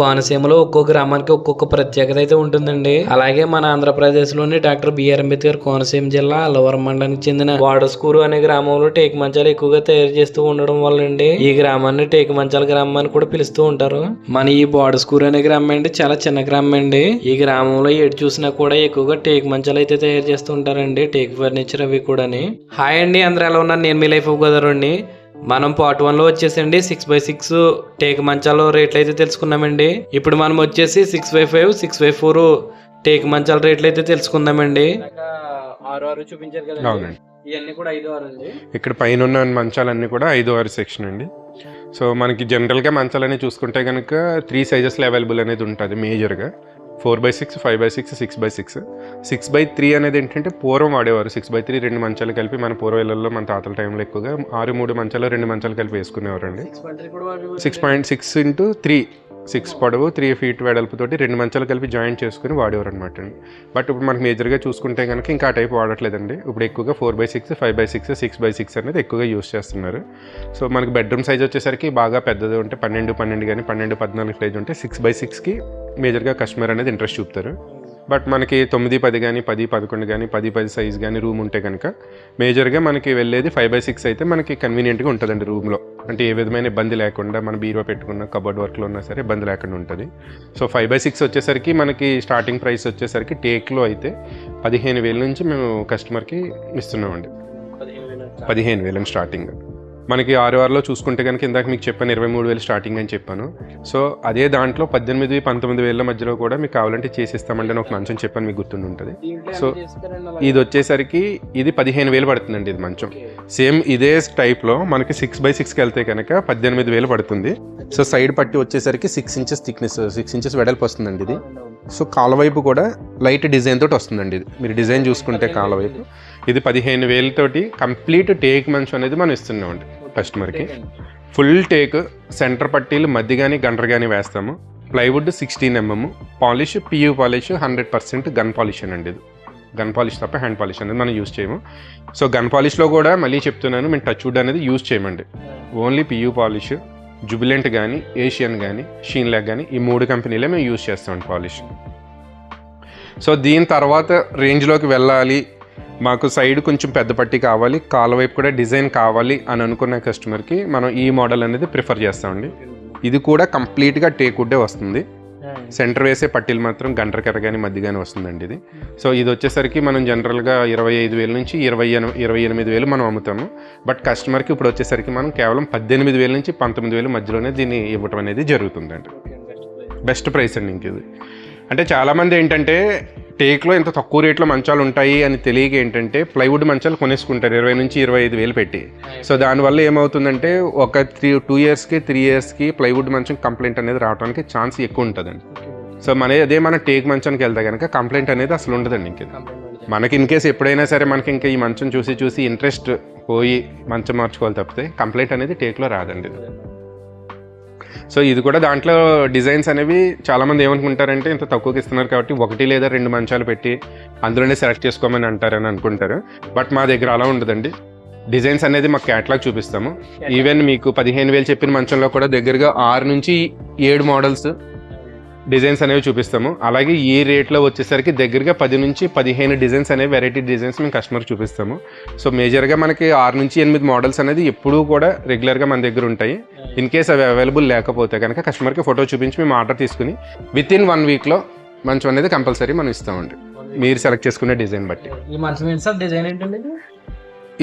కోనసీమలో ఒక్కో గ్రామానికి ఒక్కొక్క ప్రత్యేకత అయితే ఉంటుందండి. అలాగే మన ఆంధ్రప్రదేశ్లోని డాక్టర్ బిఆర్ అంబేద్కర్ కోనసీమ జిల్లా అలవరం మండలానికి చెందిన వాడస్కూరు అనే గ్రామంలో టేకు మంచాలు ఎక్కువగా తయారు చేస్తూ ఉండడం వల్లండి. ఈ గ్రామాన్ని టేకు మంచాల గ్రామం అని కూడా పిలుస్తూ ఉంటారు. మన ఈ బాడస్కూరు అనే గ్రామం అండి చాలా చిన్న గ్రామం అండి. ఈ గ్రామంలో ఎటు చూసినా కూడా ఎక్కువగా టేకు మంచాలు అయితే తయారు చేస్తూ ఉంటారండి టేక్ ఫర్నిచర్ అవి కూడాని. హాయ్ అండి అందరూ ఎలా ఉన్నారు? నేను మీ లైఫ్ అండి. మనం పార్ట్ వన్లో వచ్చేసండి. సిక్స్ బై సిక్స్ టేక్ మంచాల రేట్లు అయితే తెలుసుకున్నామండి. ఇప్పుడు మనం వచ్చేసి six by five six by four teak మంచాల రేట్లు అయితే తెలుసుకుందామండి ఆరు ఆరు చూపించారు ఇవన్నీ కూడా ఐదు ఆరు అండి. ఇక్కడ పైన ఉన్న మంచాలన్నీ కూడా ఐదు ఆరు సెక్షన్ అండి. సో మనకి జనరల్గా మంచాలన్నీ చూసుకుంటే కనుక త్రీ సైజెస్లో అవైలబుల్ అనేది ఉంటుంది మేజర్గా four by six five by six six by six. Six by three అనేది ఏంటంటే పూర్వం వాడేవారు. సిక్స్ బై త్రీ రెండు మంచాలు కలిపి మన పూర్వ ఇళ్ళలో మన తాతల టైంలో ఎక్కువగా ఆరు మూడు మంచాలు రెండు మంచాలు కలిపి వేసుకునేవారండి. కూడా వాడు- six point six into three six పొడవు త్రీ ఫీట్ వెడల్పుతోటి రెండు మంచాలు కలిపి జాయింట్ చేసుకుని వాడేవారు అనమాట అండి. బట్ ఇప్పుడు మనకి మేజర్గా చూసుకుంటే కనుక ఇంకా ఆ టైప్ వాడట్లేదండి. ఇప్పుడు ఎక్కువగా four by six five by six six by six అనేది ఎక్కువగా యూస్ చేస్తున్నారు. సో మనకి బెడ్రూమ్ సైజ్ వచ్చేసరికి బాగా పెద్దది ఉంటే పన్నెండు పన్నెండు కానీ పన్నెండు పద్నాలుగు సైజ్ ఉంటే సిక్స్ బై సిక్స్కి మేజర్గా కస్టమర్ అనేది ఇంట్రెస్ట్ చూపుతారు. బట్ మనకి తొమ్మిది పది కానీ పది పదకొండు కానీ పది పది సైజ్ కానీ రూమ్ ఉంటే కనుక మేజర్గా మనకి వెళ్ళేది ఫైవ్ బై సిక్స్ అయితే మనకి కన్వీనియంట్గా ఉంటుందండి రూమ్లో. అంటే ఏ విధమైన ఇబ్బంది లేకుండా మన బీరో పెట్టుకున్న కబోర్డ్ వర్క్లో ఉన్నా సరే ఇబ్బంది లేకుండా ఉంటుంది. సో ఫైవ్ బై సిక్స్ వచ్చేసరికి మనకి స్టార్టింగ్ ప్రైస్ వచ్చేసరికి టేక్లో అయితే పదిహేను వేల నుంచి మేము కస్టమర్కి ఇస్తున్నామండి. పదిహేను వేలు. స్టార్టింగ్. మనకి ఆరు ఆరులో చూసుకుంటే కనుక ఇందాక మీకు చెప్పాను ఇరవై మూడు వేలు స్టార్టింగ్ అని చెప్పాను. సో అదే దాంట్లో పద్దెనిమిది పంతొమ్మిది వేల మధ్యలో కూడా మీకు కావాలంటే చేసిస్తామండి అని ఒక మంచం చెప్పాను మీకు గుర్తుండి ఉంటుంది సో? ఇది వచ్చేసరికి ఇది పదిహేను వేలు పడుతుందండి ఇది మంచం. సేమ్ ఇదే టైప్లో మనకి సిక్స్ బై సిక్స్కి వెళ్తే కనుక పద్దెనిమిది వేలు పడుతుంది. సో సైడ్ పట్టి వచ్చేసరికి six inches thickness six inches వెడల్పు వస్తుందండి ఇది. సో కాల వైపు కూడా లైట్ డిజైన్ తోటి వస్తుందండి ఇది. మీరు డిజైన్ చూసుకుంటే కాల వైపు ఇది పదిహేను వేలతోటి కంప్లీట్ టేక్ మంచం అనేది మనం ఇస్తున్నామండి కస్టమర్కి. ఫుల్ టేక్ సెంటర్ పట్టీలు మధ్య కానీ గంటర కానీ వేస్తాము. Plywood sixteen MM polish PU polish hundred percent gun polish అండి ఇది. గన్ పాలిష్ తప్ప హ్యాండ్ పాలిష్ అనేది మనం యూజ్ చేయము. సో గన్ పాలిష్లో కూడా మళ్ళీ చెప్తున్నాను మేము టచ్ వుడ్ అనేది యూజ్ చేయమండి. ఓన్లీ పియూ పాలిష్ జుబిలెంట్ కానీ ఏషియన్ కానీ షీన్ లాగ్ కానీ ఈ మూడు కంపెనీలే మేము యూజ్ చేస్తాం పాలిష్. సో దీని తర్వాత రేంజ్లోకి వెళ్ళాలి మాకు సైడ్ కొంచెం పెద్ద పట్టి కావాలి కాల వైపు కూడా డిజైన్ కావాలి అని అనుకున్న కస్టమర్కి మనం ఈ మోడల్ అనేది ప్రిఫర్ చేస్తామండి. ఇది కూడా కంప్లీట్గా టేకుడ్డే వస్తుంది. సెంటర్ వేసే పట్టీలు మాత్రం గంటర కర్ర కానీ మధ్య కానీ వస్తుందండి ఇది. సో ఇది వచ్చేసరికి మనం జనరల్గా ఇరవై ఐదు వేల నుంచి ఇరవై ఎన ఇరవై ఎనిమిది వేలు మనం అమ్ముతాము. బట్ కస్టమర్కి ఇప్పుడు వచ్చేసరికి మనం కేవలం పద్దెనిమిది వేల నుంచి పంతొమ్మిది వేల మధ్యలోనే దీన్ని ఇవ్వటం అనేది జరుగుతుందండి. బెస్ట్ ప్రైస్ అండి ఇంక ఇది. అంటే చాలామంది ఏంటంటే టేక్లో ఇంత తక్కువ రేట్లో మంచాలు ఉంటాయి అని తెలియక ఏంటంటే ప్లైవుడ్ మంచాలు కొనేసుకుంటారు. ఇరవై నుంచి ఇరవై ఐదు వేలు పెట్టి. సో దానివల్ల ఏమవుతుందంటే ఒక త్రీ టూ ఇయర్స్కి త్రీ ఇయర్స్కి ప్లైవుడ్ మంచం కంప్లైంట్ అనేది రావడానికి ఛాన్స్ ఎక్కువ ఉంటుందండి. సో మన అదే మన టేక్ మంచానికి వెళ్తే కనుక కంప్లైంట్ అనేది అసలు ఉండదండి ఇంక మనకి ఇన్ కేసు ఎప్పుడైనా సరే మనకి ఇంకా ఈ మంచం చూసి చూసి ఇంట్రెస్ట్ పోయి మంచం మార్చుకోవాలి తప్పితే కంప్లైంట్ అనేది టేక్లో రాదండి సో ఇది కూడా దాంట్లో డిజైన్స్ అనేవి చాలామంది ఏమనుకుంటారంటే ఇంత తక్కువకి ఇస్తున్నారు కాబట్టి ఒకటి లేదా రెండు మంచాలు పెట్టి అందులోనే సెలెక్ట్ చేసుకోమని అంటారని అనుకుంటారు. బట్ మా దగ్గర అలా ఉండదండి. డిజైన్స్ అనేది మాకు క్యాట్లాగ్ చూపిస్తాము. ఈవెన్ మీకు పదిహేను వేలు చెప్పిన మంచంలో కూడా దగ్గరగా ఆరు నుంచి ఏడు మోడల్స్ డిజైన్స్ అనేవి చూపిస్తాము. అలాగే ఈ రేట్లో వచ్చేసరికి దగ్గరగా పది నుంచి పదిహేను డిజైన్స్ అనేవి వెరైటీ డిజైన్స్ మేము కస్టమర్ చూపిస్తాము. సో మేజర్గా మనకి ఆరు నుంచి ఎనిమిది మోడల్స్ అనేది ఎప్పుడూ కూడా రెగ్యులర్గా మన దగ్గర ఉంటాయి. ఇన్ కేస్ అవి అవైలబుల్ లేకపోతే కనుక కస్టమర్కి ఫోటో చూపించి మేము ఆర్డర్ తీసుకుని విత్ ఇన్ వన్ వీక్లో మంచం అనేది కంపల్సరీ మనం ఇస్తామండి. మీరు సెలెక్ట్ చేసుకునే డిజైన్ బట్టి. ఈ మంచం ఏంటి సార్ డిజైన్ ఏంటండి?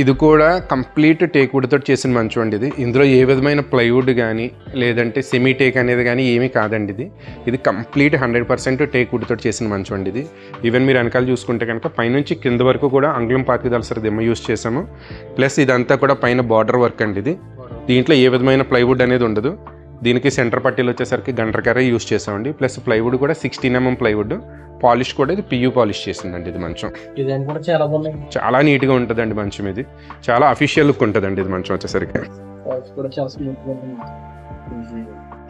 ఇది? కూడా కంప్లీట్ టేక్వుడ్తో చేసిన మంచం అండి ఇది. ఇందులో ఏ విధమైన ప్లైవుడ్ కానీ లేదంటే సెమీ టేక్ అనేది కానీ ఏమీ కాదండి ఇది. ఇది కంప్లీట్ హండ్రెడ్ పర్సెంట్ టేక్వుడ్తో చేసిన మంచం అండి ఇది. ఈవెన్ మీరు వెనకాల చూసుకుంటే కనుక పైనుంచి కింద వరకు కూడా అంగుళం పాతిక దళసరి దిమ్మ యూస్ చేసాము ప్లస్ ఇదంతా కూడా పైన బార్డర్ వర్క్ అండి ఇది. దీంట్లో ఏ విధమైన ప్లైవుడ్ అనేది ఉండదు. దీనికి సెంటర్ పట్టీలు వచ్చేసరికి గంటకర్ర యూస్ చేసామండి ప్లస్ ప్లైవుడ్ కూడా సిక్స్టీన్ ఎంఎం ప్లైవుడ్. పాలిష్ కూడా ఇది పియూ పాలిష్ చేసిందండి ఇది మంచం. చాలా చాలా నీట్గా ఉంటుందండి మంచం ఇది. చాలా అఫీషియల్ లుక్ ఉంటుందండి ఇది మంచం వచ్చేసరికి.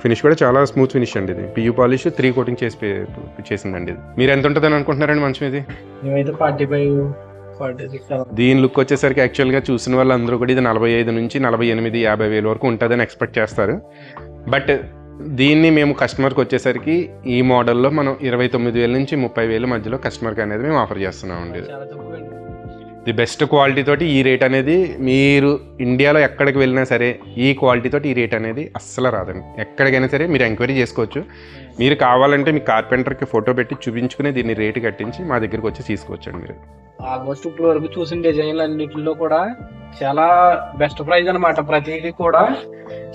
ఫినిష్ కూడా చాలా స్మూత్ ఫినిష్ అండి ఇది. పియూ పాలిష్ త్రీ కోటింగ్ చేసి చేసిందండి ఇది. మీరు ఎంత ఉంటుందని అనుకుంటున్నారండి మంచం ఇది? ఫార్టీ ఫైవ్ దీని లుక్ వచ్చేసరికి యాక్చువల్గా చూసిన వాళ్ళందరూ కూడా ఇది నలభై ఐదు నుంచి నలభై ఎనిమిది యాభై వేల వరకు ఉంటుందని ఎక్స్పెక్ట్ చేస్తారు. బట్ దీన్ని మేము కస్టమర్కి వచ్చేసరికి ఈ మోడల్లో మనం ఇరవై తొమ్మిది వేల నుంచి ముప్పై వేల మధ్యలో కస్టమర్కి అనేది మేము ఆఫర్ తక్కువ అండి. ది బెస్ట్ క్వాలిటీ తోటి ఈ రేట్ అనేది మీరు ఇండియాలో ఎక్కడికి వెళ్ళినా సరే ఈ క్వాలిటీ తోటి ఈ రేట్ అనేది అస్సలు రాదండి. ఎక్కడికైనా సరే మీరు ఎంక్వైరీ చేసుకోవచ్చు. మీరు కావాలంటే మీ కార్పెంటర్కి ఫోటో పెట్టి చూపించుకుని దీన్ని రేటు కట్టించి మా దగ్గరికి వచ్చి తీసుకోవచ్చండి మీరు. ఆల్మోస్ట్ ఇప్పుడు వరకు చూసిన డిజైన్లు అన్నిటిలో కూడా చాలా బెస్ట్ ప్రైస్ అన్నమాట. ప్రతిదీ కూడా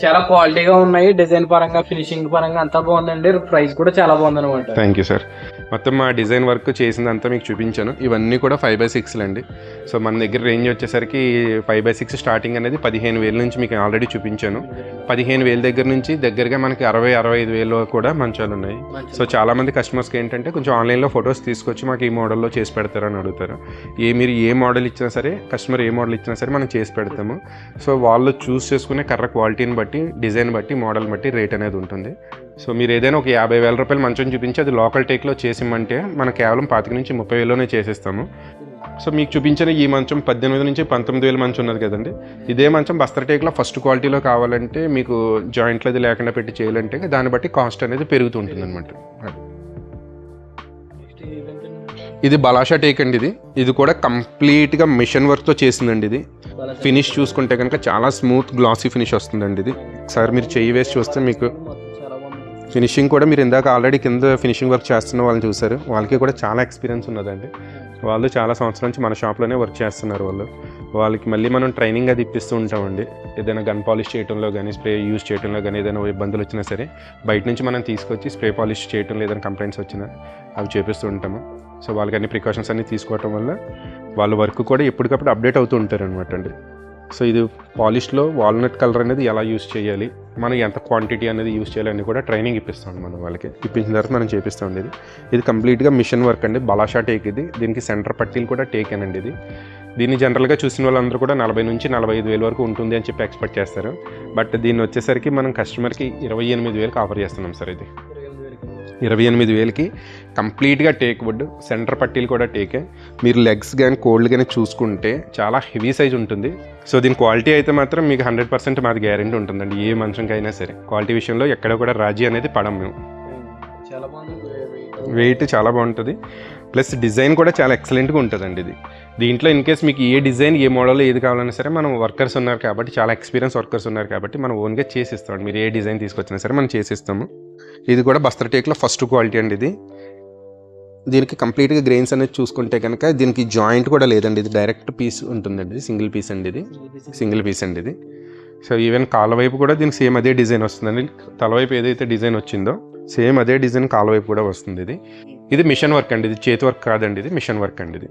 చాలా క్వాలిటీగా ఉన్నాయి. డిజైన్ పరంగా ఫినిషింగ్ పరంగా అంతా బాగుందండి. ప్రైస్ కూడా చాలా బాగుంది అనమాట థ్యాంక్ యూ సార్ మొత్తం మా డిజైన్ వర్క్ చేసిందంతా మీకు చూపించాను. ఇవన్నీ కూడా ఫైవ్ బై సిక్స్లు అండి. సో మన దగ్గర రేంజ్ వచ్చేసరికి ఫైవ్ బై సిక్స్ స్టార్టింగ్ అనేది పదిహేను వేల నుంచి మీకు ఆల్రెడీ చూపించాను. పదిహేను వేల దగ్గర నుంచి దగ్గరగా మనకి అరవై అరవై ఐదు వేలు కూడా మంచాలు ఉన్నాయి. సో చాలా మంది కస్టమర్స్కి ఏంటంటే కొంచెం ఆన్లైన్లో ఫొటోస్ తీసుకొచ్చి మాకు ఈ మోడల్లో చేసి పెడతారని అడుగుతారు. ఏ మీరు ఏ మోడల్ ఇచ్చినా సరే కస్టమర్ ఏ మోడల్ ఇచ్చినా సరే మనం చేసి పెడతాము. సో వాళ్ళు చూస్ చేసుకునే కర్ర క్వాలిటీని బట్టి డిజైన్ బట్టి మోడల్ బట్టి రేట్ అనేది ఉంటుంది. సో మీరు ఏదైనా ఒక యాభై వేల రూపాయలు మంచం చూపించి అది లోకల్ టేక్లో చేసిమంటే మనం కేవలం పాతిక నుంచి ముప్పై వేలోనే చేసేస్తాము. సో మీకు చూపించిన ఈ మంచం పద్దెనిమిది నుంచి పంతొమ్మిది వేల మంచం ఉన్నది కదండి. ఇదే మంచం బస్తర్ టేక్లో ఫస్ట్ క్వాలిటీలో కావాలంటే మీకు జాయింట్లు అది లేకుండా పెట్టి చేయాలంటే దాన్ని బట్టి కాస్ట్ అనేది పెరుగుతుంటుంది అనమాట ఇది బలాషా టేక్ అండి ఇది. ఇది కూడా కంప్లీట్గా మిషన్ వర్క్తో చేసిందండి ఇది. ఫినిష్ చూసుకుంటే కనుక చాలా స్మూత్ గ్లాసీ ఫినిష్ వస్తుందండి ఇది. ఒకసారి మీరు చెయ్యి వేసి చూస్తే మీకు ఫినిషింగ్ కూడా మీరు ఇందాక ఆల్రెడీ కింద ఫినిషింగ్ వర్క్ చేస్తున్న వాళ్ళని చూసారు వాళ్ళకి కూడా చాలా ఎక్స్పీరియన్స్ ఉన్నదండి. వాళ్ళు చాలా సంవత్సరాల నుంచి మన షాప్లోనే వర్క్ చేస్తున్నారు వాళ్ళు. వాళ్ళకి మళ్ళీ మనం ట్రైనింగ్ అది ఇప్పిస్తూ ఉంటామండి. ఏదైనా గన్ పాలిష్ చేయడంలో కానీ స్ప్రే యూజ్ చేయడంలో కానీ ఏదైనా ఇబ్బందులు వచ్చినా సరే బయట నుంచి మనం తీసుకొచ్చి స్ప్రే పాలిష్ చేయడంలో ఏదైనా కంప్లైంట్స్ వచ్చినా అవి చేపిస్తూ ఉంటాము. సో వాళ్ళకి అన్ని ప్రికాషన్స్ అన్నీ తీసుకోవటం వల్ల వాళ్ళ వర్క్ కూడా ఎప్పటికప్పుడు అప్డేట్ అవుతూ ఉంటారు అనమాట అండి. సో ఇది పాలిష్లో వాల్నట్ కలర్ అనేది ఎలా యూస్ చేయాలి మనం ఎంత క్వాంటిటీ అనేది యూస్ చేయాలని కూడా ట్రైనింగ్ ఇప్పిస్తాం మనం వాళ్ళకి. ఇప్పించిన తర్వాత మనం చేపిస్తాం ఇది ఇది కంప్లీట్గా మిషన్ వర్క్ అండి. బలాషా టేక్ ఇది. దీనికి సెంటర్ పట్టీలు కూడా టేక్ అండి ఇది. దీన్ని జనరల్గా చూసిన వాళ్ళందరూ కూడా నలభై నుంచి నలభై ఐదు వేల వరకు ఉంటుంది అని చెప్పి ఎక్స్పెక్ట్ చేస్తారు. బట్ దీన్ని వచ్చేసరికి మనం కస్టమర్కి ఇరవై ఎనిమిది వేలకు ఆఫర్ చేస్తున్నాం సార్ ఇది. ఇరవై ఎనిమిది వేలకి కంప్లీట్గా టేక్ వుడ్ సెంటర్ పట్టీలు కూడా టేకే. మీరు లెగ్స్ కానీ కోల్డ్ కానీ చూసుకుంటే చాలా హెవీ సైజ్ ఉంటుంది. సో దీని క్వాలిటీ అయితే మాత్రం మీకు హండ్రెడ్ పర్సెంట్ మాది గ్యారెంటీ ఉంటుందండి ఏ మంచంకైనా సరే. క్వాలిటీ విషయంలో ఎక్కడ కూడా రాజీ అనేది పడం మేము. వెయిట్ చాలా బాగుంటుంది. ప్లస్ డిజైన్ కూడా చాలా ఎక్సలెంట్గా ఉంటుందండి ఇది. దీంట్లో ఇన్ కేస్ మీకు ఏ డిజైన్ ఏ మోడల్ ఏది కావాలన్నా సరే మనం వర్కర్స్ ఉన్నారు కాబట్టి చాలా ఎక్స్పీరియన్స్ వర్కర్స్ ఉన్నారు కాబట్టి మనం ఓన్గా చేసిస్తాం మీరు ఏ డిజైన్ తీసుకొచ్చినా సరే మనం చేసిస్తాము. ఇది కూడా బస్తర్ టేక్లో ఫస్ట్ క్వాలిటీ అండి ఇది. దీనికి కంప్లీట్గా గ్రెయిన్స్ అనేది చూసుకుంటే కనుక దీనికి జాయింట్ కూడా లేదండి. ఇది డైరెక్ట్ పీస్ ఉంటుందండి. సింగిల్ పీస్ అండి ఇది. సింగిల్ పీస్ అండి ఇది. సో ఈవెన్ కాళ్ళ వైపు కూడా దీనికి సేమ్ అదే డిజైన్ వస్తుందండి. తలవైపు ఏదైతే డిజైన్ వచ్చిందో సేమ్ అదే డిజైన్ కాళ్ళ వైపు కూడా వస్తుంది ఇది. ఇది మిషన్ వర్క్ అండి. ఇది చేతి వర్క్ కాదండి ఇది. మిషన్ వర్క్ అండి ఇది.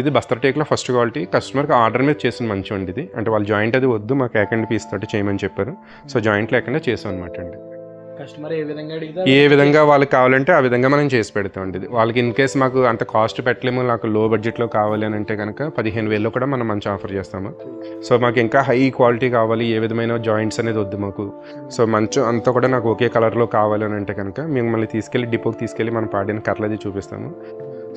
ఇది బస్తర్ టేక్లో ఫస్ట్ క్వాలిటీ. కస్టమర్కి ఆర్డర్ మీద చేసిన మంచి అండి ఇది. అంటే వాళ్ళు జాయింట్ అది వద్దు మాకు ఏకండి పీస్ తోటి చేయమని చెప్పారు. సో జాయింట్ లేకుండా చేసాం అనమాట అండి. కస్టమర్ ఏ విధంగా అడిగితే ఏ విధంగా వాళ్ళకి కావాలంటే ఆ విధంగా మనం చేసి పెడతాం అండి. ఇది వాళ్ళకి ఇన్ కేస్ మాకు అంత కాస్ట్ పెట్టలేము నాకు లో బడ్జెట్లో కావాలి అని అంటే కనుక పదిహేను వేల్లో కూడా మనం మంచి ఆఫర్ చేస్తాము. సో మాకు ఇంకా హై క్వాలిటీ కావాలి ఏ విధమైన జాయింట్స్ అనేది వద్దు మాకు. సో మంచం అంతా కూడా నాకు ఒకే కలర్లో కావాలి అని అంటే కనుక మేము మళ్ళీ తీసుకెళ్ళి డిపోకి తీసుకెళ్ళి మనం పాడిన కర్రలది చూపిస్తాము.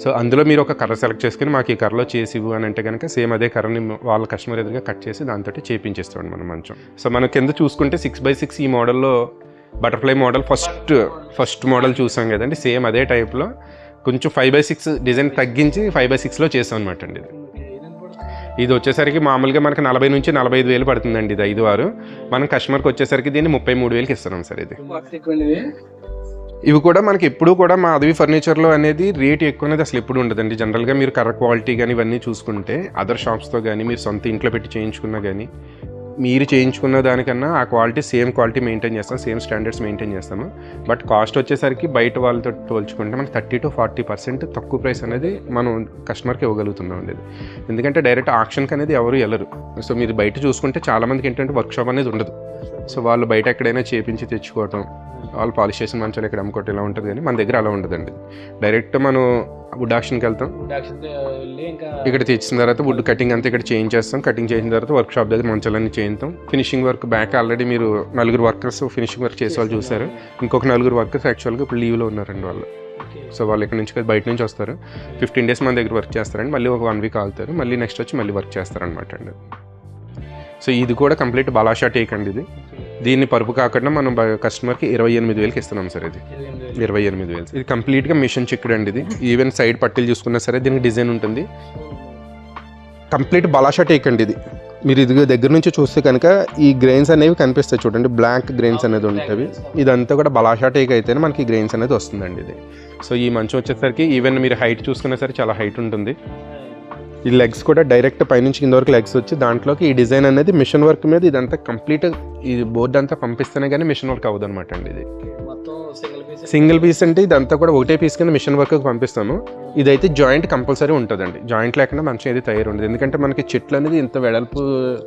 సో అందులో మీరు ఒక కర్ర సెలెక్ట్ చేసుకుని మాకు ఈ కర్రలో చేసి ఇవ్వు అని అంటే కనుక సేమ్ అదే కర్రని వాళ్ళ కస్టమర్ ఎదురుగా కట్ చేసి దాంతో చేపించేస్తాం మనం మంచం. సో మన కింద చూసుకుంటే సిక్స్ బై సిక్స్ ఈ మోడల్లో butterfly model first first model చూసాం కదండి. సేమ్ అదే టైప్లో కొంచెం ఫైవ్ బై సిక్స్ డిజైన్ తగ్గించి ఫైవ్ బై సిక్స్లో చేసాం అనమాట అండి ఇది. ఇది వచ్చేసరికి మామూలుగా మనకి నలభై నుంచి నలభై ఐదు వేలు పడుతుందండి ఇది ఐదు ఆరు. మనం కస్టమర్కి వచ్చేసరికి దీన్ని ముప్పై మూడు వేలకి ఇస్తున్నాం సార్ ఇది. ఇవి కూడా మనకి ఎప్పుడు కూడా మా అదవి ఫర్నిచర్లో అనేది రేట్ ఎక్కువ అనేది అసలు ఎప్పుడు ఉండదండి. జనరల్గా మీరు కర్ర క్వాలిటీ కానీ ఇవన్నీ చూసుకుంటే అదర్ షాప్స్తో కానీ మీరు సొంత ఇంట్లో పెట్టి చేయించుకున్నా కానీ మీరు చేయించుకున్న దానికన్నా ఆ క్వాలిటీ సేమ్ క్వాలిటీ మెయింటైన్ చేస్తాం సేమ్ స్టాండర్డ్స్ మెయింటైన్ చేస్తాము. బట్ కాస్ట్ వచ్చేసరికి బయట వాళ్ళతో పోల్చుకుంటే మనకి థర్టీ టు ఫార్టీ పర్సెంట్ తక్కువ ప్రైస్ అనేది మనం కస్టమర్కి ఇవ్వగలుగుతున్నాం అండి. ఎందుకంటే డైరెక్ట్ ఆక్షన్కి అనేది ఎవరు వెళ్ళరు. సో మీరు బయట చూసుకుంటే చాలామందికి ఏంటంటే వర్క్షాప్ అనేది ఉండదు. సో వాళ్ళు బయట ఎక్కడైనా చేపించి తెచ్చుకోవటం వాళ్ళు పాలిష్ చేసిన మంచాలు ఇక్కడ అమ్ముకోవటం ఇలా ఉంటుంది కానీ మన దగ్గర అలా ఉండదండి. డైరెక్ట్ మనం వుడ్ ఆక్షన్కి వెళ్తాం. ఇక్కడ తెచ్చిన తర్వాత వుడ్ కటింగ్ అంతా ఇక్కడ చేంజ్ చేస్తాం. కటింగ్ చేసిన తర్వాత వర్క్ షాప్ దగ్గర మంచాలన్నీ చేయిస్తాం. ఫినిషింగ్ వర్క్ బ్యాక్ ఆల్రెడీ మీరు నలుగురు వర్కర్స్ ఫినిషింగ్ వర్క్ చేసే వాళ్ళు చూసారు. ఇంకొక నలుగురు వర్కర్స్ యాక్చువల్గా ఇప్పుడు లీవ్లో ఉన్నారండి వాళ్ళు. సో వాళ్ళు ఇక్కడ నుంచి బయట నుంచి వస్తారు. ఫిఫ్టీన్ డేస్ మన దగ్గర వర్క్ చేస్తారండి. మళ్ళీ ఒక వన్ వీక్ ఆగుతారు. మళ్ళీ నెక్స్ట్ వచ్చి మళ్ళీ వర్క్ చేస్తారనమాట అండి. సో ఇది కూడా కంప్లీట్ బలాషా టేక్ అండి ఇది. దీన్ని పరుపు కాకుండా మనం కస్టమర్కి ఇరవై ఎనిమిది వేలకి ఇస్తున్నాం సార్ ఇది. ఇరవై ఎనిమిది వేలు. ఇది కంప్లీట్గా మిషన్ చిక్కుడు అండి ఇది. ఈవెన్ సైడ్ పట్టీలు చూసుకున్నా సరే దీనికి డిజైన్ ఉంటుంది. కంప్లీట్ బలాషా టేక్ అండి ఇది. మీరు ఇది దగ్గర నుంచి చూస్తే కనుక ఈ గ్రెయిన్స్ అనేవి కనిపిస్తాయి చూడండి. బ్లాక్ గ్రెయిన్స్ అనేది ఉంటుంది. ఇదంతా కూడా బలాషా టేక్ అయితేనే మనకి గ్రెయిన్స్ అనేది వస్తుందండి ఇది. సో ఈ మంచం వచ్చేసరికి ఈవెన్ మీరు హైట్ చూసుకున్నా సరే చాలా హైట్ ఉంటుంది. ఈ లెగ్స్ కూడా డైరెక్ట్ పైనుంచి కింద వరకు లెగ్స్ వచ్చి దాంట్లోకి ఈ డిజైన్ అనేది మిషన్ వర్క్ మీద ఇదంతా కంప్లీట్ ఈ బోర్డు అంతా పంపిస్తేనే కానీ మిషన్ వర్క్ అవ్వదు అనమాట అండి ఇది. సింగిల్ పీస్ అంటే ఇదంతా కూడా ఒకటే పీస్ కింద మిషన్ వర్క్ పంపిస్తాము. ఇదైతే జాయింట్ కంపల్సరీ ఉంటుందండి. జాయింట్ లేకుండా మంచి ఏది తయారు ఉండదు. ఎందుకంటే మనకి చెట్లు అనేది ఇంత వెడల్పు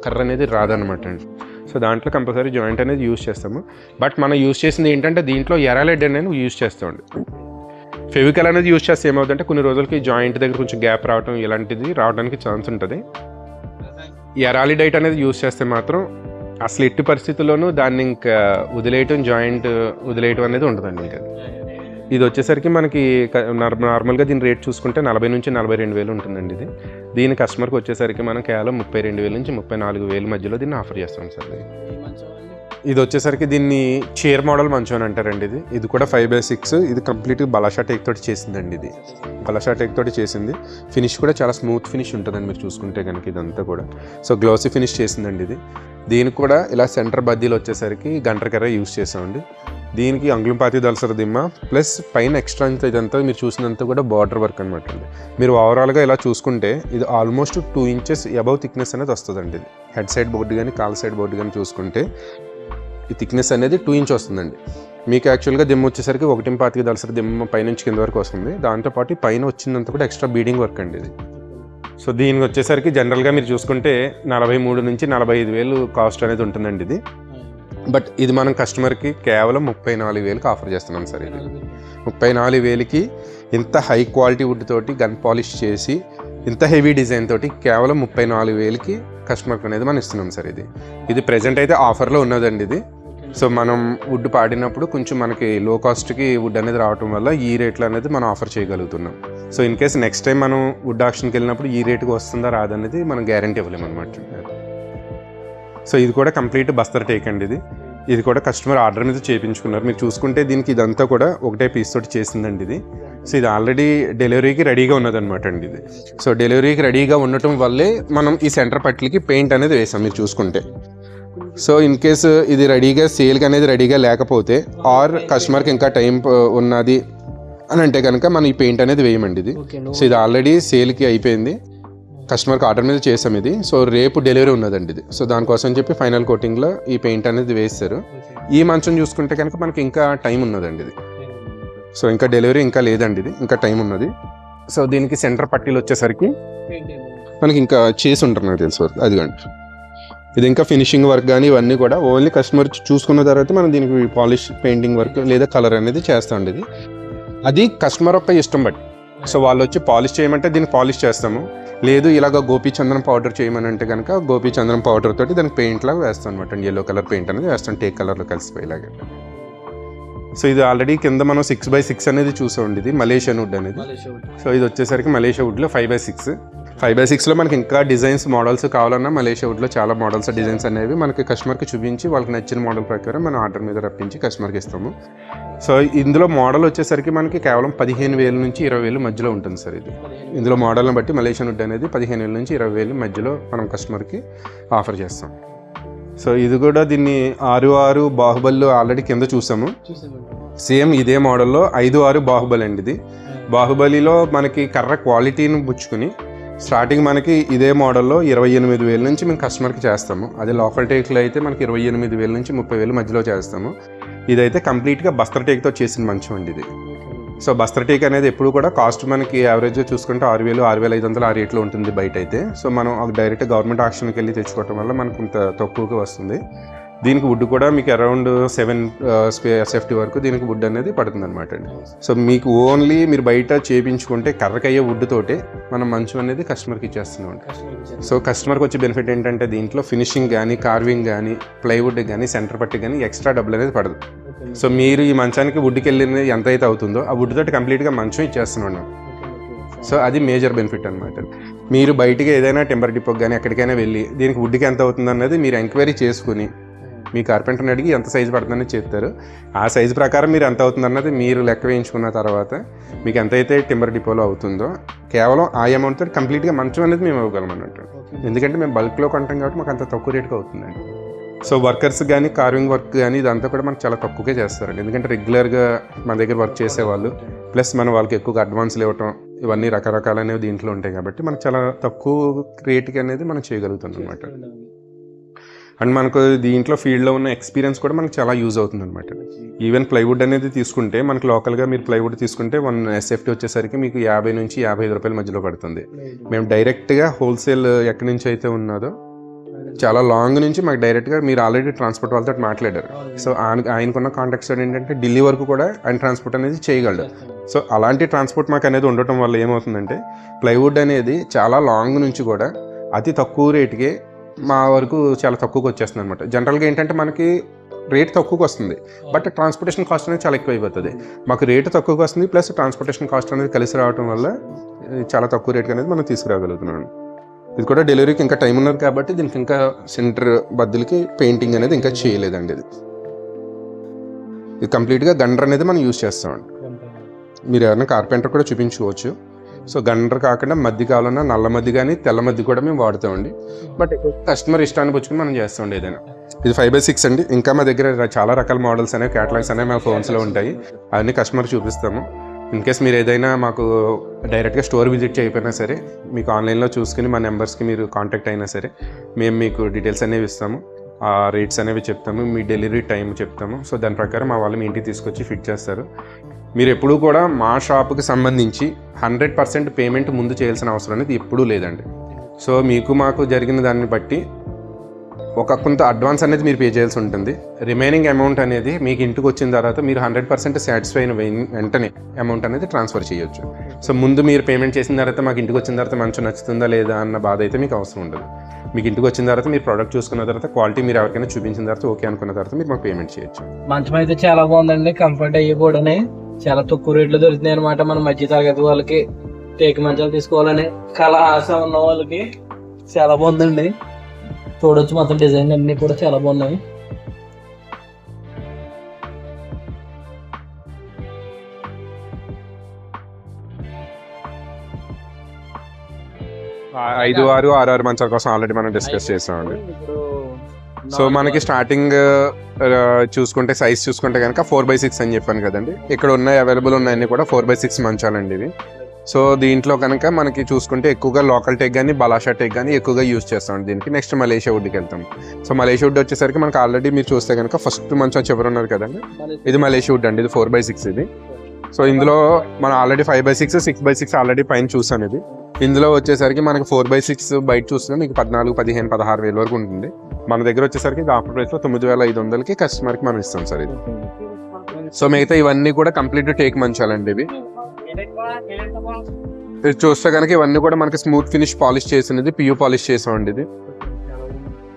కర్ర అనేది రాదనమాట అండి. సో దాంట్లో కంపల్సరీ జాయింట్ అనేది యూస్ చేస్తాము. బట్ మనం యూస్ చేసింది ఏంటంటే దీంట్లో ఎరాలెడ్ అనేది యూస్ చేస్తామండి. ఫెవికల్ అనేది యూజ్ చేస్తే ఏమవుతుందంటే కొన్ని రోజులకి జాయింట్ దగ్గర కొంచెం గ్యాప్ రావడం ఇలాంటిది రావడానికి ఛాన్స్ ఉంటుంది. ఎరాలి డైట్ అనేది యూస్ చేస్తే మాత్రం అసలు ఎట్టి పరిస్థితుల్లోనూ దాన్ని ఇంకా వదిలేయటం జాయింట్ వదిలేయటం అనేది ఉంటుందండి ఇంకా. ఇది వచ్చేసరికి మనకి నార్మల్గా దీని రేట్ చూసుకుంటే నలభై నుంచి నలభై రెండు వేలు ఉంటుందండి ఇది. దీని కస్టమర్కి వచ్చేసరికి మనం కేవలం ముప్పై రెండు వేల నుంచి ముప్పై నాలుగు వేల మధ్యలో దీన్ని ఆఫర్ చేస్తాం సార్. ఇది. వచ్చేసరికి దీన్ని చైర్ మోడల్ మంచం అని అంటారండి ఇది. ఇది కూడా ఫైవ్ బై సిక్స్ ఇది కంప్లీట్ బలాషా టేక్ తోటి చేసిందండి ఇది. బలాషా టేక్ తోటి చేసింది. ఫినిష్ కూడా చాలా స్మూత్ ఫినిష్ ఉంటుందండి మీరు చూసుకుంటే కనుక ఇదంతా కూడా. సో గ్లోసీ ఫినిష్ చేసిందండి ఇది. దీనికి కూడా ఇలా సెంటర్ బద్దీలు వచ్చేసరికి గంటరకర్ర యూస్ చేసామండి. దీనికి అంగుళం పాతి దలసర దిమ్మ ప్లస్ పైన ఎక్స్ట్రా ఇంత ఇదంతా మీరు చూసినంత కూడా బార్డర్ వర్క్ అనమాట అండి. మీరు ఓవరాల్గా ఇలా చూసుకుంటే ఇది almost two inches above thickness అనేది వస్తుందండి ఇది. హెడ్ సైడ్ బోర్డు కానీ కాల్ సైడ్ బోర్డు కానీ చూసుకుంటే ఈ థిక్నెస్ అనేది టూ ఇంచ్ వస్తుందండి. మీకు యాక్చువల్గా దిమ్మ వచ్చేసరికి ఒకటి పాతిక దలసరి దిమ్మ పైనుంచి కింద వరకు వస్తుంది. దాంతోపాటు పైన వచ్చిందంత కూడా ఎక్స్ట్రా బీడింగ్ వర్క్ అండి ఇది. సో దీనికి వచ్చేసరికి జనరల్గా మీరు చూసుకుంటే నలభై మూడు నుంచి నలభై ఐదు వేలు కాస్ట్ అనేది ఉంటుందండి ఇది. బట్ ఇది మనం కస్టమర్కి కేవలం ముప్పై నాలుగు వేలకు ఆఫర్ చేస్తున్నాం సార్ ఇది. ముప్పై నాలుగు వేలకి ఇంత హై క్వాలిటీ వుడ్ తోటి గన్ పాలిష్ చేసి ఇంత హెవీ డిజైన్ తోటి కేవలం ముప్పై నాలుగు వేలకి కస్టమర్కి అనేది మనం ఇస్తున్నాం సార్ ఇది. ఇది ప్రజెంట్ అయితే ఆఫర్లో ఉన్నదండి ఇది. సో మనం వుడ్ పాడినప్పుడు కొంచెం మనకి లో కాస్ట్కి వుడ్ అనేది రావటం వల్ల ఈ రేట్లో అనేది మనం ఆఫర్ చేయగలుగుతున్నాం. So in case next time మనం వుడ్ ఆప్షన్కి వెళ్ళినప్పుడు ఈ రేటుకి వస్తుందా రాదనేది మనం గ్యారంటీ ఇవ్వలేము అనమాట సో ఇది కూడా కంప్లీట్ బస్తర్ టేక్ అండి ఇది. ఇది కూడా కస్టమర్ ఆర్డర్ మీద చేయించుకున్నారు మీరు చూసుకుంటే దీనికి ఇదంతా కూడా ఒకటే పీస్ తోటి చేసిందండి ఇది. సో ఇది ఆల్రెడీ డెలివరీకి రెడీగా ఉన్నదన్నమాట అండి ఇది. సో డెలివరీకి రెడీగా ఉండటం వల్లే మనం ఈ సెంటర్ పట్లకి పెయింట్ అనేది వేసాం మీరు చూసుకుంటే. సో ఇన్ కేసు ఇది రెడీగా సేల్కి అనేది రెడీగా లేకపోతే ఆర్ కస్టమర్కి ఇంకా టైం ఉన్నది అని అంటే కనుక మనం ఈ పెయింట్ అనేది వేయమండి ఇది. సో ఇది ఆల్రెడీ సేల్కి అయిపోయింది. కస్టమర్కి ఆర్డర్ మీద చేసాం ఇది. సో రేపు డెలివరీ ఉన్నదండి ఇది. సో దానికోసం చెప్పి ఫైనల్ కోటింగ్లో ఈ పెయింట్ అనేది వేస్తారు ఈ మంచం చూసుకుంటే కనుక మనకి ఇంకా టైం ఉన్నదండి ఇది. సో ఇంకా డెలివరీ ఇంకా లేదండి ఇది. ఇంకా టైం ఉన్నది. సో దీనికి సెంటర్ పట్టీలు వచ్చేసరికి మనకి ఇంకా చేసి ఉంటారు నాకు తెలుసు. అది కానీ ఇది ఇంకా ఫినిషింగ్ వర్క్ కానీ ఇవన్నీ కూడా ఓన్లీ కస్టమర్ చూసుకున్న తర్వాత మనం దీనికి పాలిష్ పెయింటింగ్ వర్క్ లేదా కలర్ అనేది చేస్తామండి ఇది. అది కస్టమర్ యొక్క ఇష్టం బట్టి. సో వాళ్ళు వచ్చి పాలిష్ చేయమంటే దీన్ని పాలిష్ చేస్తాము. లేదు ఇలాగ గోపీ చందనం పౌడర్ చేయమని అంటే కనుక గోపీ చందనం పౌడర్ తోటి దానికి పెయింట్ లాగా వేస్తాం అనమాట ఎల్లో కలర్ పెయింట్ అనేది వేస్తాం టేక్ కలర్లో కలిసిపోయేలాగా. సో ఇది ఆల్రెడీ కింద మనం సిక్స్ బై సిక్స్ అనేది చూసామండి ఇది మలేషియన్ వుడ్ అనేది. సో ఇది వచ్చేసరికి Malaysia వుడ్లో five by six five by సిక్స్లో మనకి ఇంకా డిజైన్స్ మోడల్స్ కావాలన్నా మలేషియా వుడ్లో చాలా మోడల్స్ డిజైన్స్ అనేవి మనకి కస్టమర్కి చూపించి వాళ్ళకి నచ్చిన మోడల్ ప్రకారం మనం ఆర్డర్ మీద రప్పించి కస్టమర్కి ఇస్తాము. సో ఇందులో మోడల్ వచ్చేసరికి మనకి కేవలం పదిహేను వేల నుంచి ఇరవై వేలు మధ్యలో ఉంటుంది సార్ ఇది. ఇందులో మోడల్ని బట్టి మలేషియన్ వుడ్ అనేది పదిహేను వేల నుంచి ఇరవై వేలు మధ్యలో మనం కస్టమర్కి ఆఫర్ చేస్తాం. సో ఇది కూడా దీన్ని ఆరు ఆరు బాహుబలిలో ఆల్రెడీ కింద చూసాము. సేమ్ ఇదే మోడల్లో ఐదు ఆరు బాహుబలి అండి ఇది బాహుబలిలో మనకి కర్ర క్వాలిటీని పుచ్చుకుని స్టార్టింగ్ మనకి ఇదే మోడల్లో ఇరవై ఎనిమిది వేల నుంచి మేము కస్టమర్కి చేస్తాము. అదే లోకల్ టేక్లో అయితే మనకి ఇరవై ఎనిమిది వేల నుంచి ముప్పై వేల మధ్యలో చేస్తాము. ఇదైతే కంప్లీట్గా బస్తర్ టేక్తో చేసిన మంచం అండి ఇది. సో బస్తర్ టేక్ అనేది ఎప్పుడు కూడా కాస్ట్ మనకి యావరేజ్ చూసుకుంటే ఆరు వేలు ఆరు వేల ఐదు వందలు ఆ రేట్లో ఉంటుంది బయట అయితే సో మనం డైరెక్ట్ గవర్నమెంట్ ఆక్షన్కి వెళ్ళి తెచ్చుకోవటం వల్ల మనకు కొంత తక్కువగా వస్తుంది. దీనికి వుడ్ కూడా మీకు అరౌండ్ సెవెన్ సేఫ్టీ వరకు దీనికి వుడ్ అనేది పడుతుంది అనమాట అండి. సో మీకు ఓన్లీ మీరు బయట చేపించుకుంటే కర్రకయ్యే వుడ్ తోటే మనం మంచం అనేది కస్టమర్కి ఇచ్చేస్తున్నాం. అండి సో కస్టమర్కి వచ్చే బెనిఫిట్ ఏంటంటే దీంట్లో ఫినిషింగ్ కానీ కార్వింగ్ కానీ ప్లైవుడ్ కానీ సెంటర్ పట్టి కానీ ఎక్స్ట్రా డబ్బులు అనేది పడదు. సో మీరు ఈ మంచానికి వుడ్కి వెళ్ళిన ఎంత అయితే అవుతుందో ఆ వుడ్ తోటి కంప్లీట్గా మంచం ఇచ్చేస్తున్నాం సో అది మేజర్ బెనిఫిట్ అనమాట మీరు బయటికి ఏదైనా టెంపర్ డిపోకి కానీ ఎక్కడికైనా వెళ్ళి దీనికి వుడ్కి ఎంత అవుతుంది అన్నది మీరు ఎంక్వైరీ చేసుకుని మీ కార్పెంటర్ని అడిగి ఎంత సైజు పడుతుందని చెప్తారు. ఆ సైజు ప్రకారం మీరు ఎంత అవుతుంది అన్నది మీరు లెక్క వేయించుకున్న తర్వాత మీకు ఎంతైతే టింబర్ డిపోలో అవుతుందో కేవలం ఆ అమౌంట్తో కంప్లీట్గా మంచం అనేది మేము ఇవ్వగలం అన్నట్టు. ఎందుకంటే మేము బల్క్లో కొంటాం కాబట్టి మాకు అంత తక్కువ రేటుకి అవుతుందండి. సో వర్కర్స్ కానీ కార్వింగ్ వర్క్ కానీ ఇదంతా కూడా మనకు చాలా తక్కువకే చేస్తారండి. ఎందుకంటే రెగ్యులర్గా మన దగ్గర వర్క్ చేసేవాళ్ళు ప్లస్ మనం వాళ్ళకి ఎక్కువగా అడ్వాన్స్లు ఇవ్వటం ఇవన్నీ రకరకాలనేవి దీంట్లో ఉంటాయి కాబట్టి మనకు చాలా తక్కువ రేటుకి అనేది మనం చేయగలుగుతాం అనమాట అండ్ మనకు దీంట్లో ఫీల్డ్లో ఉన్న ఎక్స్పీరియన్స్ కూడా మనకు చాలా యూజ్ అవుతుంది అనమాట ఈవెన్ ప్లైవుడ్ అనేది తీసుకుంటే మనకు లోకల్గా మీరు ప్లైవుడ్ తీసుకుంటే వన్ ఎస్ఎఫ్టీ వచ్చేసరికి మీకు యాభై నుంచి యాభై ఐదు రూపాయల మధ్యలో పడుతుంది. మేము డైరెక్ట్గా హోల్సేల్ ఎక్కడి నుంచి అయితే ఉన్నదో చాలా లాంగ్ నుంచి మాకు డైరెక్ట్గా మీరు ఆల్రెడీ ట్రాన్స్పోర్ట్ వాళ్ళతో మాట్లాడారు. సో ఆయన ఆయనకున్న కాంటాక్ట్స్ ఏంటంటే ఢిల్లీ వరకు కూడా ఆయన ట్రాన్స్పోర్ట్ అనేది చేయగలడు. సో అలాంటి ట్రాన్స్పోర్ట్ మాకు అనేది ఉండటం వల్ల ఏమవుతుందంటే ప్లైవుడ్ అనేది చాలా లాంగ్ నుంచి కూడా అతి తక్కువ రేటుకే మా వరకు చాలా తక్కువకి వచ్చేస్తుంది అనమాట జనరల్గా ఏంటంటే మనకి రేట్ తక్కువకి వస్తుంది. బట్ ట్రాన్స్పోర్టేషన్ కాస్ట్ అనేది చాలా ఎక్కువ అయిపోతుంది మాకు రేటు తక్కువకి వస్తుంది ప్లస్ ట్రాన్స్పోర్టేషన్ కాస్ట్ అనేది కలిసి రావడం వల్ల చాలా తక్కువ రేట్కి అనేది మనం తీసుకురాగలుగుతున్నాం. ఇది కూడా డెలివరీకి ఇంకా టైం ఉన్నది కాబట్టి దీనికి ఇంకా సెంటర్ బద్దులకి పెయింటింగ్ అనేది ఇంకా చేయలేదండి ఇది. ఇది కంప్లీట్గా గండర్ అనేది మనం యూజ్ చేస్తామండి. మీరు ఎవరైనా కార్పెంటర్ కూడా చూపించుకోవచ్చు. సో గండర్ కాకుండా మధ్య కావాలన్నా నల్ల మధ్య కానీ తెల్ల మధ్య కూడా మేము వాడుతామండి. బట్ కస్టమర్ ఇష్టాన్ని పుచ్చుకుని మనం చేస్తామండి ఏదైనా. ఇది ఫైవ్ బై సిక్స్ అండి. ఇంకా మా దగ్గర చాలా రకాల మోడల్స్ అనేవి క్యాటలాగ్స్ అనేవి మా ఫోన్స్లో ఉంటాయి. అవన్నీ కస్టమర్ చూపిస్తాము. ఇన్ కేస్ మీరు ఏదైనా మాకు డైరెక్ట్గా స్టోర్ విజిట్ చేయకపోయినా సరే మీకు ఆన్లైన్లో చూసుకుని మా నెంబర్స్కి మీరు కాంటాక్ట్ అయినా సరే మేము మీకు డీటెయిల్స్ అనేవి ఇస్తాము. ఆ రేట్స్ అనేవి చెప్తాము. మీ డెలివరీ టైం చెప్తాము. సో దాని ప్రకారం మా వాళ్ళు మీ ఇంటికి తీసుకొచ్చి ఫిట్ చేస్తారు. మీరు ఎప్పుడూ కూడా మా షాప్కి సంబంధించి హండ్రెడ్ పర్సెంట్ పేమెంట్ ముందు చేయాల్సిన అవసరం అనేది ఎప్పుడూ లేదండి. సో మీకు మాకు జరిగిన దాన్ని బట్టి ఒక కొంత అడ్వాన్స్ అనేది మీరు పే చేయాల్సి ఉంటుంది. రిమైనింగ్ అమౌంట్ అనేది మీకు ఇంటికి వచ్చిన తర్వాత మీరు హండ్రెడ్ పర్సెంట్ సాటిస్ఫై అయిన వెంటనే అమౌంట్ అనేది ట్రాన్స్ఫర్ చేయొచ్చు. సో ముందు మీరు పేమెంట్ చేసిన తర్వాత మాకు ఇంటికి వచ్చిన తర్వాత మంచి నచ్చుతుందా లేదా అన్న బాధ అయితే మీకు అవసరం ఉండదు. మీకు ఇంటికి వచ్చిన తర్వాత మీరు ప్రోడక్ట్ చూసుకున్న తర్వాత క్వాలిటీ మీరు ఎవరికైనా చూపించిన తర్వాత ఓకే అనుకున్న తర్వాత మీరు మాకు పేమెంట్ చేయొచ్చు. మంచం అయితే చాలా బాగుందండి. కంఫర్ట్ అయ్యి కూడా చాలా తక్కువ రేట్లో దొరుకుతున్నాయి అనమాట మన మధ్య తరగతి వాళ్ళకి. టేక్ మంచాలు తీసుకోవాలని కళ ఆశ ఉన్న వాళ్ళకి చాలా బాగుందండి. చూడొచ్చు మొత్తం డిజైన్ అన్ని కూడా చాలా బాగున్నాయి. ఐదు ఆరు ఆరు ఆరు మంచాల కోసం ఆల్రెడీ మనం డిస్కస్ చేసామండి. ఇప్పుడు సో మనకి స్టార్టింగ్ చూసుకుంటే సైజ్ చూసుకుంటే కనుక ఫోర్ బై సిక్స్ అని చెప్పాను కదండి. ఇక్కడ ఉన్నాయి అవైలబుల్ ఉన్నాయన్నీ కూడా ఫోర్ బై సిక్స్ మంచాలండి ఇవి. సో దీంట్లో కనుక మనకి చూసుకుంటే ఎక్కువగా లోకల్ టెక్ కానీ బలాషా టెక్ కానీ ఎక్కువగా యూజ్ చేస్తాం దీనికి. నెక్స్ట్ మలేషియా వుడ్కి వెళ్తాం. సో మలేషియా వుడ్ వచ్చేసరికి మనకి ఆల్రెడీ మీరు చూస్తే కనుక ఫస్ట్ మంచం చివరి ఉన్నారు కదండి. ఇది మలేషియా వుడ్ అండి ఇది ఫోర్ బై సిక్స్ ఇది. సో ఇందులో మనం already five by six six by six already పైన చూసాను ఇది. ఇందులో వచ్చేసరికి మనకి ఫోర్ బై సిక్స్ బయట చూస్తే మీకు పద్నాలుగు పదిహేను పదహారు వేల వరకు ఉంటుంది. మన దగ్గర వచ్చేసరికి ఇది ఆఫర్ ప్రైస్లో తొమ్మిది వేల ఐదు వందలకి కస్టమర్కి మనం ఇస్తాం సార్ ఇది. సో మిగతా ఇవన్నీ కూడా కంప్లీట్ టేక్ మంచాలండి ఇవి. ఇది చూస్తే కనుక ఇవన్నీ కూడా మనకి స్మూత్ ఫినిష్ పాలిష్ చేసినది పియూ పాలిష్ చేసామండి ఇది.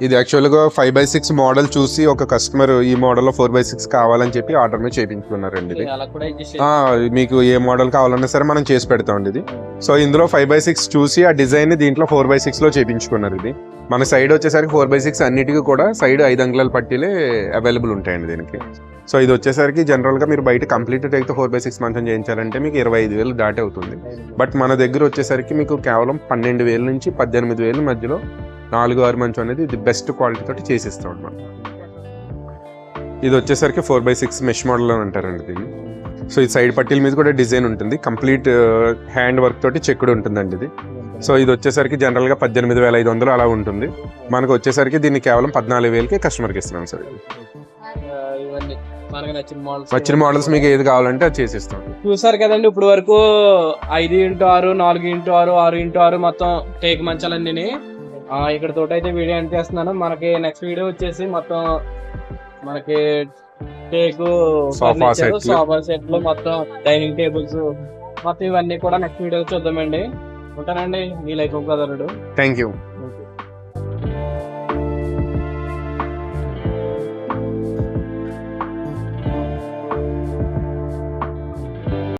ఇది యాక్చువల్గా ఫైవ్ బై సిక్స్ మోడల్ చూసి ఒక కస్టమర్ ఈ మోడల్లో ఫోర్ బై సిక్స్ కావాలని చెప్పి ఆర్డర్ మీద చేయించుకున్నారండి ఇది. మీకు ఏ మోడల్ కావాలన్నా సరే మనం చేసి పెడతామండి ఇది. సో ఇందులో ఫైవ్ బై సిక్స్ చూసి ఆ డిజైన్ దీంట్లో ఫోర్ బై సిక్స్లో చేపించుకున్నారు ఇది. మన సైడ్ వచ్చేసరికి ఫోర్ బై సిక్స్ అన్నిటికీ కూడా సైడ్ ఐదు అంగుళాల పట్టీలే అవైలబుల్ ఉంటాయండి దీనికి. సో ఇది వచ్చేసరికి జనరల్గా మీరు బయట complete teak four by six మంచం చేయించాలంటే మీకు ఇరవై ఐదు వేలు దాటే అవుతుంది. బట్ మన దగ్గర వచ్చేసరికి మీకు కేవలం పన్నెండు వేల నుంచి పద్దెనిమిది వేల మధ్యలో నాలుగు ఆరు మంచం అనేది ఇది బెస్ట్ క్వాలిటీ తోటి చేసిస్తాం అనమాట ఇది వచ్చేసరికి four by six mesh model అని అంటారండి దీన్ని. సో ఈ సైడ్ పట్టీల మీద కూడా డిజైన్ ఉంటుంది. కంప్లీట్ హ్యాండ్ వర్క్ తోటి చెక్కుడు ఉంటుందండి ఇది. సో ఇది వచ్చేసరికి జనరల్గా పద్దెనిమిది వేల ఐదు వందలు అలా ఉంటుంది. మనకు వచ్చేసరికి దీన్ని కేవలం పద్నాలుగు వేలకి కస్టమర్కి ఇస్తున్నాం సార్. ఇది. వచ్చిన మోడల్స్ మీకు ఏది కావాలంటే అది చేసిస్తాం. చూసారు కదండి ఇప్పుడు వరకు ఐదు ఇంటూ ఆరు నాలుగు ఇంటూ ఆరు ఆరు ఇంటూ ఆరు మొత్తం టేక్ మంచాలన్నీ ఇక్కడ తోటి అయితే వీడియో ఎండ్ చేస్తున్నాను. మనకి నెక్స్ట్ వీడియో వచ్చేసి మొత్తం మనకి టేక్. సోఫా సెట్లు మొత్తం డైనింగ్ టేబుల్స్ మొత్తం ఇవన్నీ కూడా నెక్స్ట్ వీడియో చూద్దామండి. ఉంటానండి. మీ లైఫ్ బ్రదరుడు థ్యాంక్ యూ